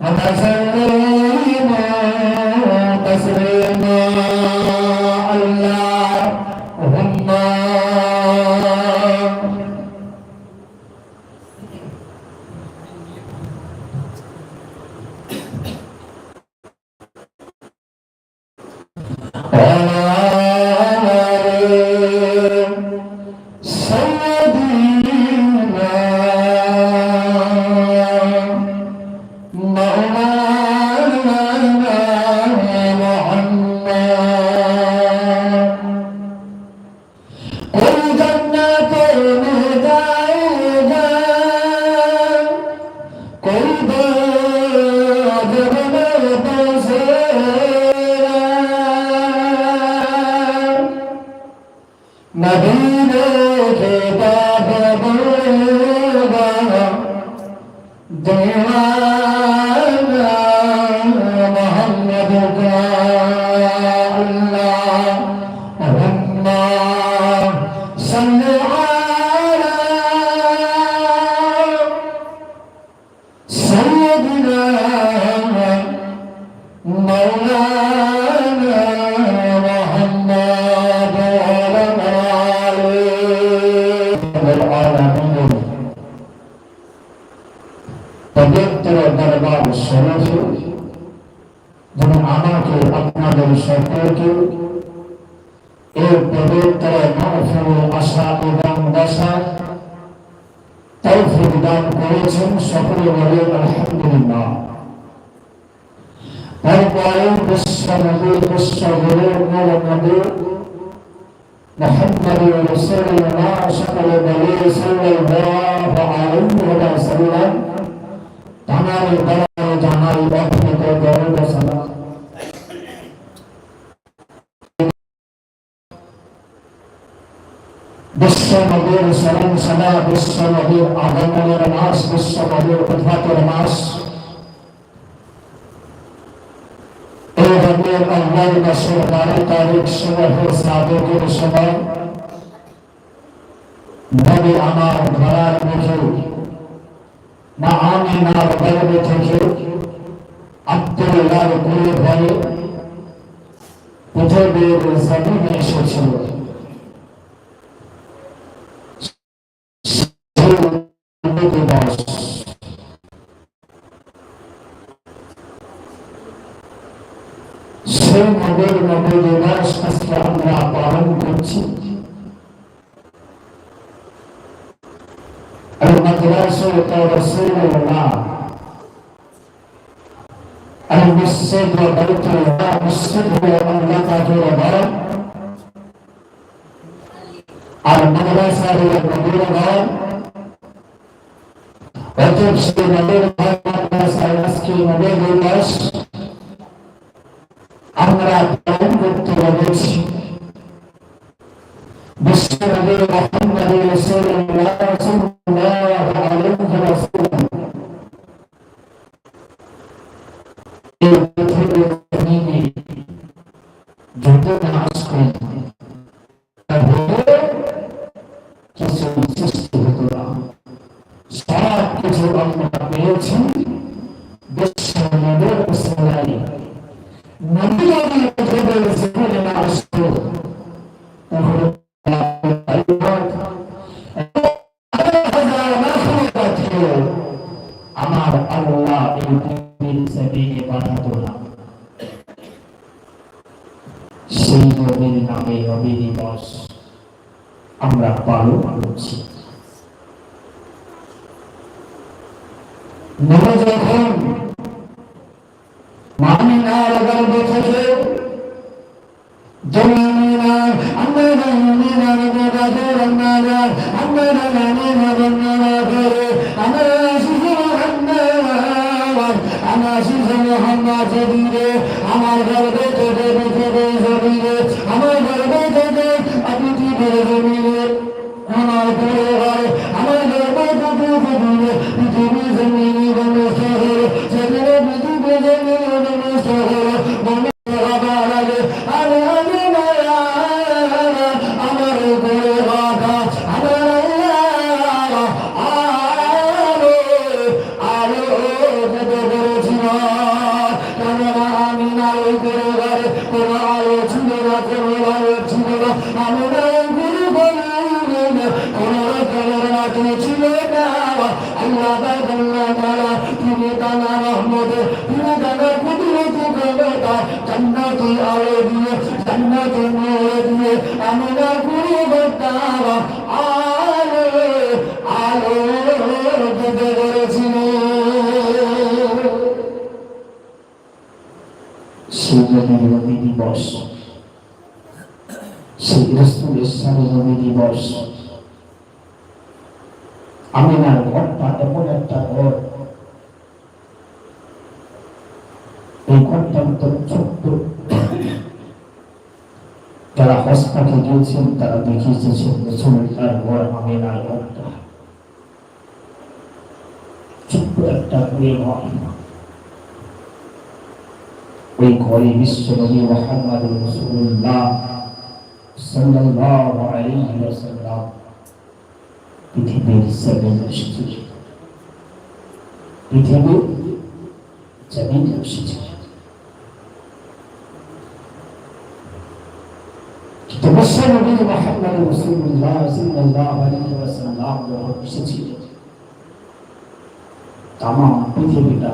وتسليما تسليما മദീനയിലെ പാപ ദൈവാ أربعين بالصديق الصديق من النبي محمد رسول الله صلى الله عليه وسلم تمام البلد جمال بطنك درود سلام بالصمدير سلام سلام بالصمدير أعظم للناس المعاص بالصمدير قدفة আল্লাহ মাসের বারো তারিখ সুবহের সাবেকের সময় নবী আমার ঘোড়ার মুখে না আমি নার গর্বে থেকে আব্দুল্লাহর কুলে ভয়ে পৃথিবীর জমিনে এসেছিল उससे जो बहुत होगा मुश्किल हो अल्लाह का जो अभाव আর মানবা সাহেব নবীর ভাই অতএব সে নবীর ভাই মানবা সাহেব আজকে নবীর দিবস আমরা পালন করতে বলেছি বিশ্ব নবীর মোহাম্মদ রাসূলুল্লাহ সাল্লাল্লাহু আলাইহি ওয়াসাল্লাম গানা কুদরত গানা জান্নাতি আলো দিয়ে দিয়ে আমরা আলো আলো দিতে দিবস দিবস আমিনার ঘরটা এমন একটা ঘর এই ঘরটা অত্যন্ত ছোট্ট যারা হস্তাকে গিয়েছেন তারা দেখিয়ে এসেছেন রসুল্লার ঘর আমিনার ঘরটা ছোট্ট একটা কুড়ে ঘর ওই ঘরে বিশ্বনবী মোহাম্মদ রসুল্লাহ সাল্লাল্লাহু আলাইহি ওয়াসাল্লাম পৃথিবীর কিন্তু বিশ্বনবী মোহাম্মদ রসুল্লাহ সাল্লাল্লাহু আলাইহি ওয়াসাল্লাম যখন এসেছিলেন তাম পৃথিবীটা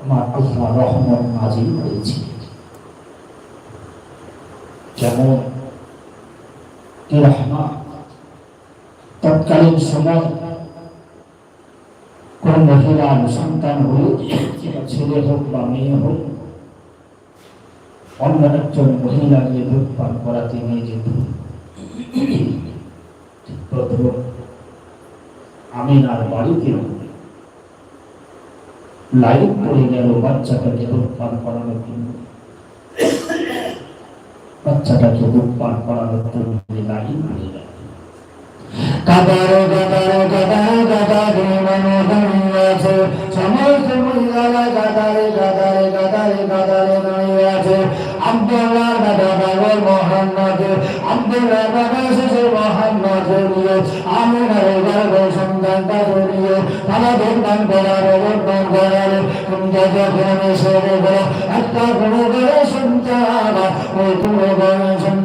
আমার আল্লাহ রহমত নাজিল হয়েছে যেমন কি রহমা তৎকালীন সময় কোন মহিলার সন্তান হলে সেটা ছেলে হোক বা মেয়ে হোক অন্য একজন মহিলাকে দুধ পান করাতে নিয়ে যেত প্রথম আমিনার বাড়িতে লাইট পড়ে গেল বাচ্চাটাকে দুধ করানোর জন্য। বাচ্চাটাকে দুধ করানোর জন্য লাইট পড়ে গেল। কাদারে কাদারে কাদারে কাদারে মনো দাঁড়িয়ে আছে সমস্ত শেষে মোহাম্মদ নিয়ে আমি গর্ব সন্তানটা নিয়ে তারা দোকান করার দোকান করার একটা ঘরে সন্তান ওই কোনো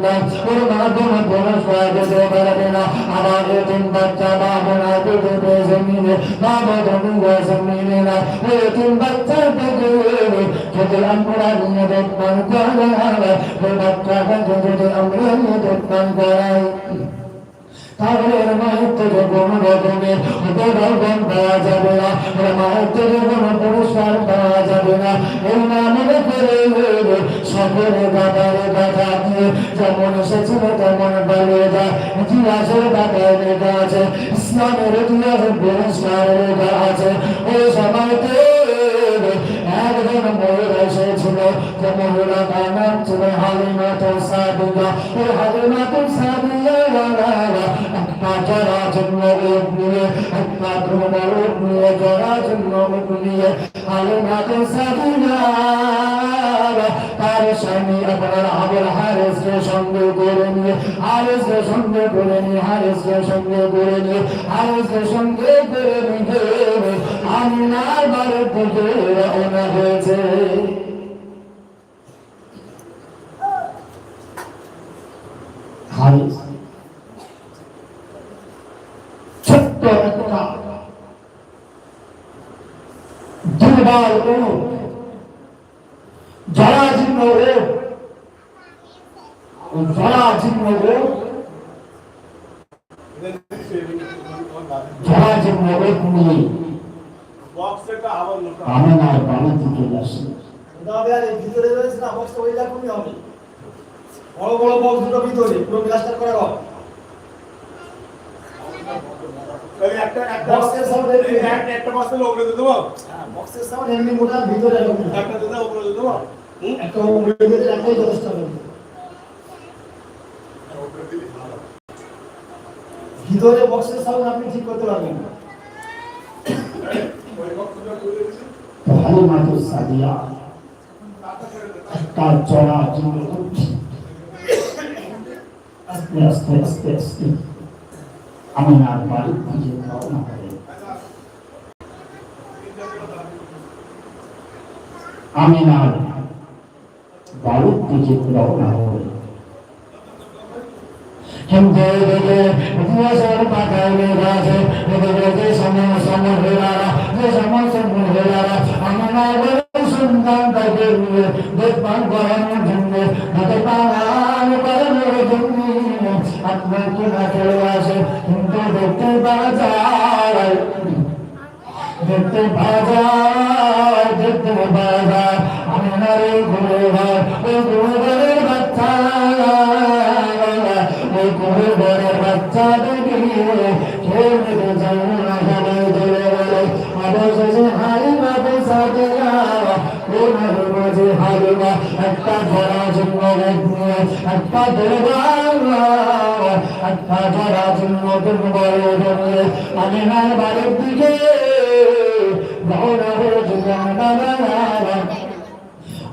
ঘরে সন্তান ওর মাধ্যমে পুরস্কার দিতে পারবে না আমাকে তিন বাচ্চা বাবা না দিতে পেয়েছে মিলে বাবা তুমি গেছে মিলে না ওই তিন বাচ্চা থেকে যদি আমরা নিয়ে দেখতাম করাই ওই বাচ্চাটাকে যদি আমরা নিয়ে দেখতাম করাই তাহলে মায়ের কোনো রকমের উপঢৌকন পাওয়া যাবে না। মায়ের কোনো পুরস্কার পাওয়া যাবে না। এই নামে করে সকলে দাদারে দাদা দিয়ে। যেমন এসেছিল তেমন পালিয়ে যায়। ইতিহাসের দাদায় লেখা আছে। ইসলামের ইতিহাসে পুরস্কার লেখা আছে। ওই সময়তে একজন বলে এসেছিল যে মহিলা তার নাম ছিল হালিমা তো সাদিয়া এই হালিমা তো সাদিয়া জরা জন্ম রূপ নিয়ে একটা ধ্রুব রূপ নিয়ে জরা জন্ম রূপ নিয়ে হালিমা তো সাদিয়া তার স্বামী আপনার আবুল হারেসকে সঙ্গে করে নিয়ে হারেসকে সঙ্গে করে নিয়ে হারেসকে সঙ্গে করে নিয়ে হারেসকে সঙ্গে করে নিয়ে আমি না বাড়ির থেকে রওনা হয়েছে হারেস ছোট্ট একটা দুর্বল উট জরাজীর্ণ রোগ ওই জরাজীর্ণ রোগ জরাজীর্ণ রোগ নিয়ে আমিনার বাড়ি থেকে আসে তবে আর ভিতরে রয়েছে না বক্সটা ওই রকমই হবে বড় বড় বক্স দুটো ভিতরে, পুরো প্লাস্টার করা হবে একটা একটা বক্সের সামনে একটা একটা বস্তা লোক রেখে দেবো? হ্যাঁ বক্সের সামনে এমনি মোটা ভিতরে দেবো? একটা একটাই যথেষ্ট হবে বক্সের সাউন্ড আপনি ঠিক করতে পারবেন না। হালিমাতুর সাদিয়া একটা জরাজীর্ণ উট আস্তে আস্তে আস্তে আস্তে। আমিনার বাড়ি খুঁজে রওনা করে আমিনার বাড়ির দিকে রওনা করে কিন্তু এদিকে ইতিহাসের পাতায় লেখা আছে এদিকে যে সময় সময় যে সমস্ত মহিলারা আমার সন্তান তাকে নিয়ে দেখভাল করানোর জন্য যাতে পালন করানোর জন্য আপনার কিনা চলে আসে কিন্তু দেখতে পাওয়া যায় দেখতে পাওয়া যায় দেখতে পাওয়া যায় আমার এই ঘুরে ঘর ওই ঘুরে বাচ্চা ওই ঘুরে বাচ্চা দেখে। কেউ দেখে যায় না সবাই চলে গেল ওনার মাঝে হারিমা একটা ধরা জন্য নিয়ে একটা ধরবার একটা ধরা জন্য ধরে আমি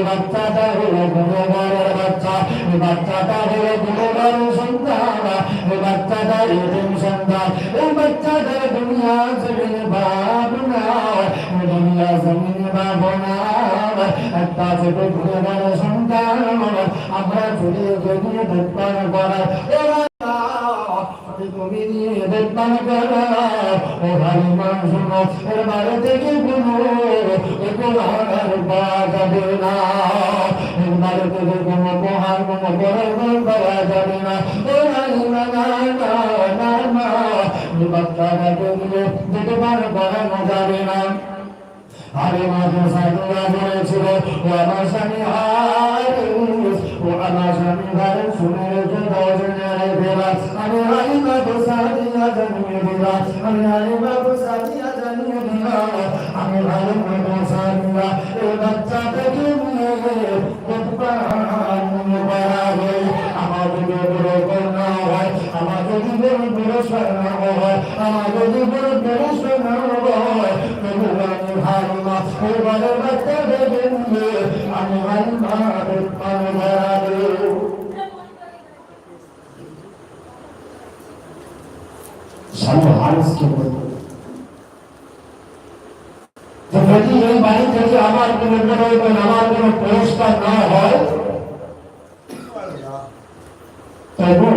এই বাচ্চাটা হলো গুণগানের বাচ্চা এই বাচ্চাটা হলো গুণগান সন্তান এই বাচ্চাটা এদিন সন্তান এই বাচ্চাদের দুনিয়া জমিন বাবনা দুনিয়া জমিন বাবনা একটা ছোট গুণগরের সন্তান আমরা চলে গিয়ে দেখবার করা বাড়ি থেকে কোনো পাওয়া যাবে না বাড়ি থেকে কোনো মহান কোনো আরে মাঝে সাধুরা বলেছিল ও আমার স্বামী হারিস ও আমার স্বামী হারিস জানিয়ে দিলাম আমি হারি বাবু সাদিয়া জানিয়ে দিলাম আমি হারি বাবু সাদিয়া বাচ্চাটাকে নিয়ে কোথায় নিয়ে যদি বড় কন্যা হয় আমার যদি বড় স্বর্ণ হয় আমার যদি বড় স্বর্ণ হয় তবু বাচ্চা বেড়াবে স্বামী হারিসকে বলতো যে যদি এই বাড়ি থেকে আমার কোনো প্রয়োজন আমার কোনো পুরস্কার না হয় তবু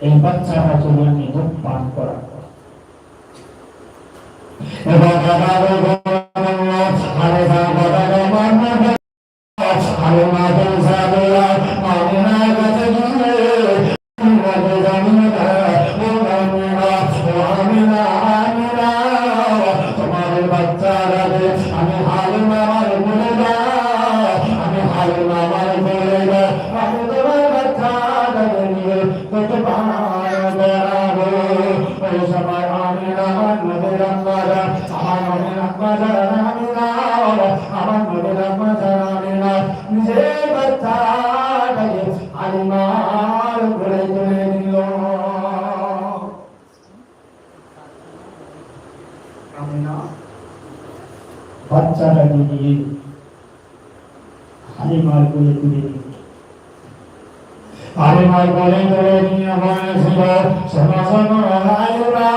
এই বাচ্চাটা তুমি আমি দুধ পান করা এবং আমার বাচ্চাটাকে নিয়ে হালিমার কোলে তুলে দিল হালিমার কোলে তুলে নিয়ে বলেছিল শোনো শোনো হালিমা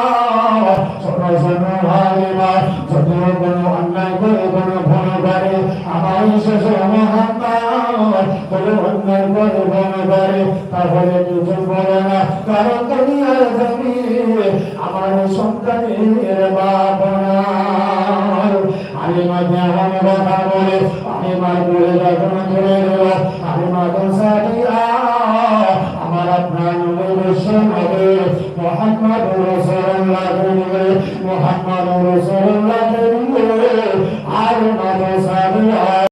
শোনো শোনো হালিমা যত কোনো অন্যায় করে কোনো ভুল করে আমার শেষ মহাত্মা কোনো অন্যায় করে ভুল করে, তাহলে কিছু বলে না, কারণ তুমি আর জমি আমার সন্তানের বাপ না হালিমা যেমন কথা বলে হালিমার বলে যখন চলে গেল হালিমা তো সাদিয়া আমার আপনার রসুল্লাহ আর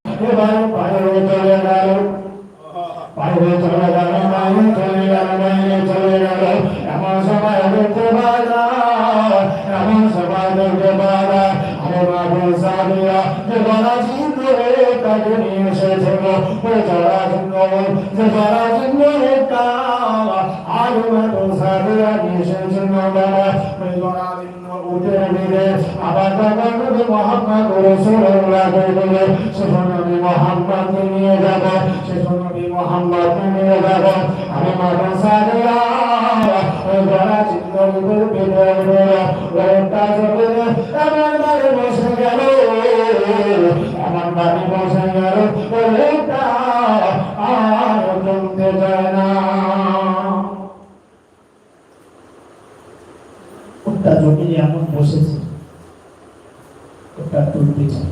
মোহাম্মদ রাসূলুল্লাহকে দিলে সেসব নবী মোহাম্মদকে নিয়ে যাব সেসব নবী মোহাম্মদকে নিয়ে যাব আমি মাদ্রাসারিয়া ওই যারা চিত্তগুলোর ভিতরে ওটা চলে আমার বাড়ি বসে গেল আমার বাড়ি আর জমতে যায় না ওটা জমিনে এমন বসেছে ওটা তুলতে চায়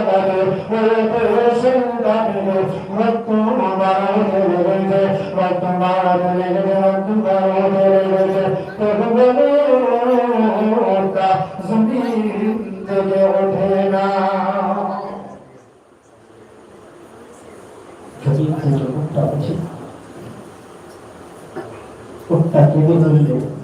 গাড়ি হয়ে গেল হারুমার স্বামী হারেস এতলা বন্যিত হয়ে গেল ওই ওটাকে চালু করে পরে চালু করতে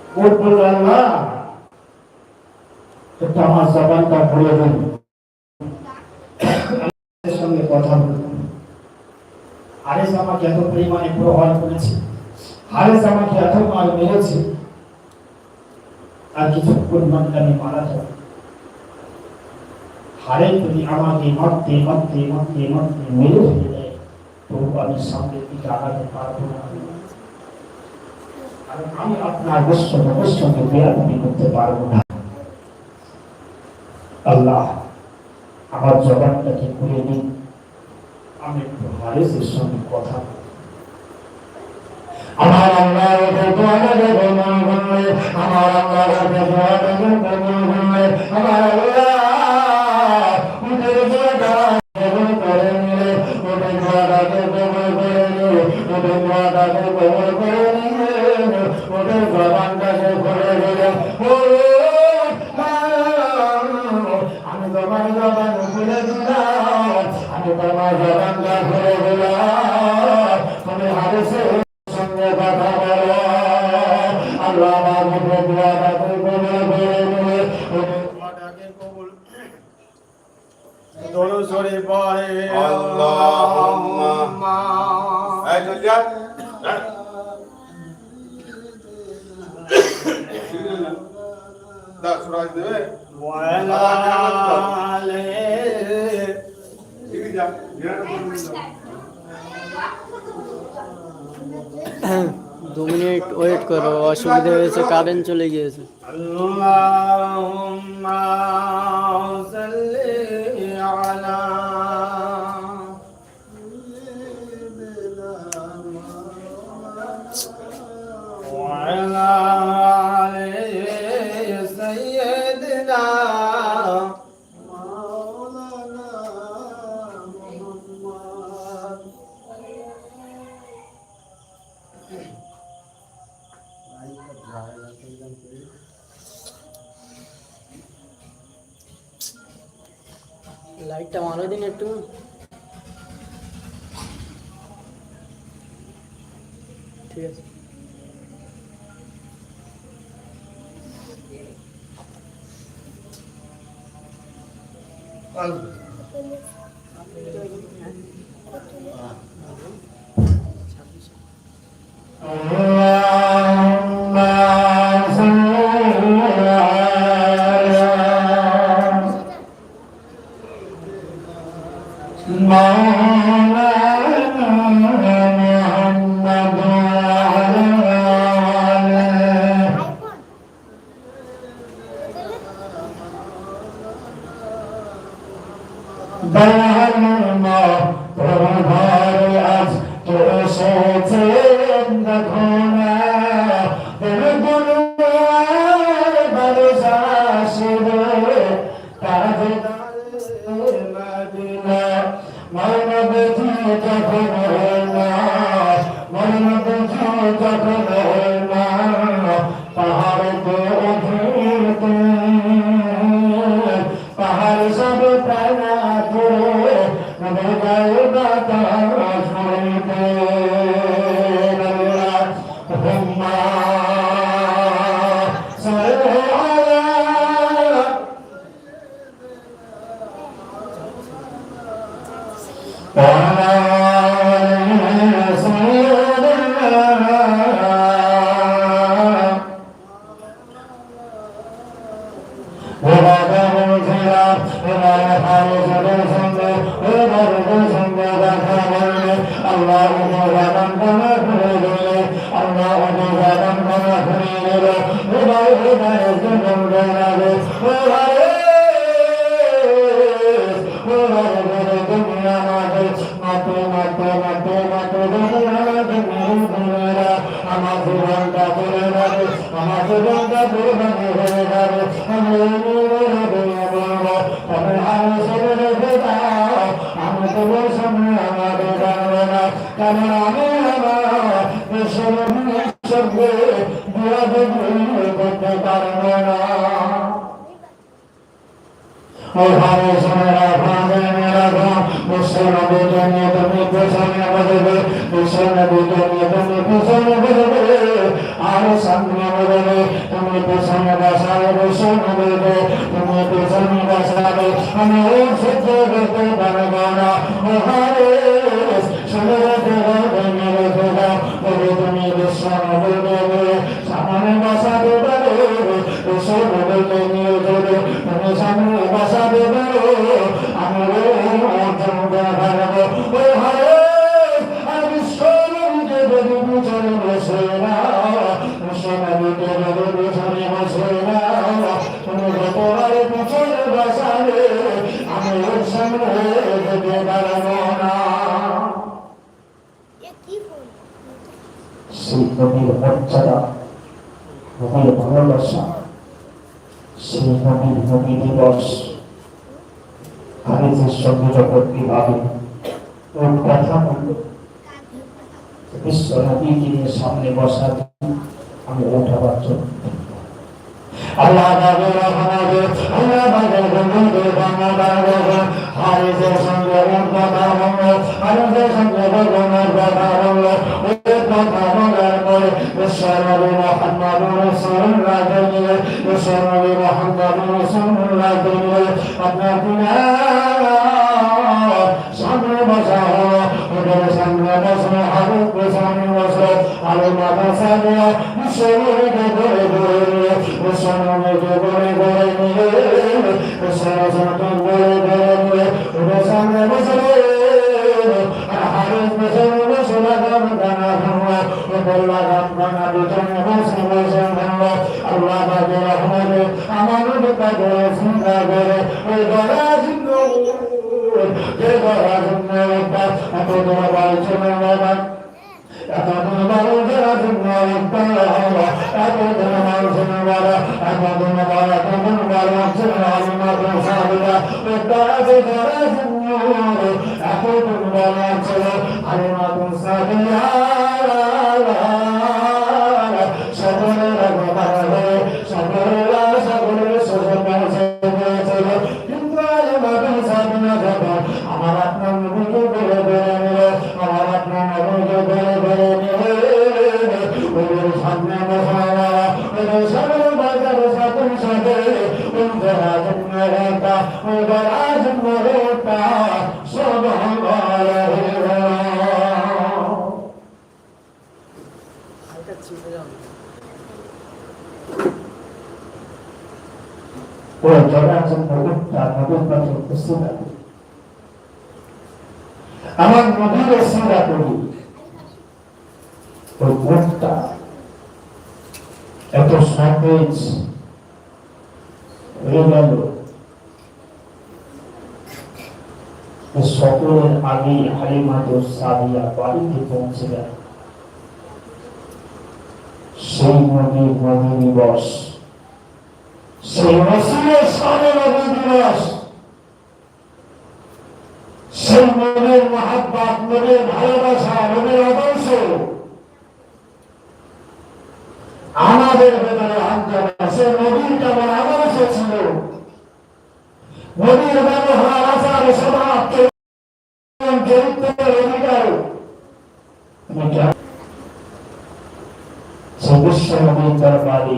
ও বলল আল্লাহ আমার জবানটা ভরে দিন। সঙ্গে কথা বলব হারেস আমাকে এত পরিমাণে প্রভাব করেছে। হারেস আমাকে এত মার মেরেছে। আর কিছু পরিমাণ আমি মারা যাব? হারে যদি আমাকে মারতে মারতে মারতে মারতে মেরে ফেলে, তবু আমি সামনের দিকে আগাতে পারব না। আমি আপনার অবশ্য অবশ্যকে বেয়াদবি করতে পারব না। আল্লাহ, আমার জবানটাকে খুলে দিন। আমি একটু হারেসের সঙ্গে কথা আমার আল্লাহ আমার আমার গিয়েছে কারেন্ট চলে গিয়েছে। আল্লাহ নেটটা মারো দিন একটু। ঠিক আছে। Thank আমার জীবনটা আমি তবে আমি মুসলিম বিজন্য তুমি পেছনে বলবে মুসলিম বিজন্য তুমি পেছনে বলবে আর সামনে বলবে তুমি পেছনে বসাবে মুসলিম বলবে তুমি পেছনে বসাবে আমি ওর সহ্য করতে পারব না ওখানে সোনারা দেবে মেরে দেবে বলে তুমি বিশ্রাম বলবে সামনে বসাবে বলল হারিসের সঙ্গে বলবেন কথা বলল ওর কথা বলার পরে বিশ্বনবী মোহাম্মদ রাসূলুল্লাহ দিয়ে বিশ্বনবী মোহাম্মদ রাসূলুল্লাহ দিয়ে আপনার সামনে বসা হলো ওদের সামনে বসল হারুকে সামনে বসল আলো মাথা ওদের হারুক পেছনে বসে লাগাম দানা ভাঙলো ওদের লাগাম আমার নবীর সিরা করি ওই উঠটা এত সতেজ সকলের আগে হালিমাতো সাদিয়া বাড়িতে পৌঁছে গেল। সেই নদীর নদী দিবস, সেই রসুলের সামনে নবী দিবস সেই নবীর মহাব্বাত নবীর ভালোবাসা নবীর আদর্শ। আমাদের ভেতরে আনতে সে নবীর কেমন আদর্শ ছিল? নবীর ব্যবহার আচার স্বভাব চরিত্রের অধিকার? তুমি কেমন সে বিশ্ব নবীর দরবারে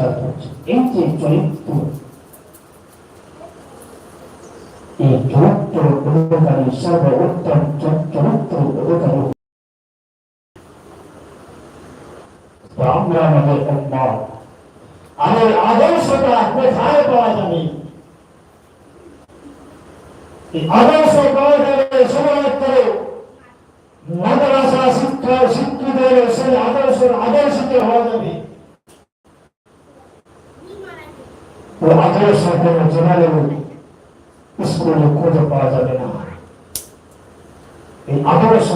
এই যে চরিত্র এই চরিত্র অধিকারী সর্বোত্তম চরিত্র অধিকারী আমরা আমাদের আদর্শটা কোথায় পাওয়া যাবে আদর্শ পাওয়া যাবে মাদ্রাসা শিক্ষা শিক্ষিতের সেই আদর্শিত হওয়া যাবে ও আদর্শ কোনো জেনারেল স্কুলে খুঁজে পাওয়া যাবে না। এই আদর্শ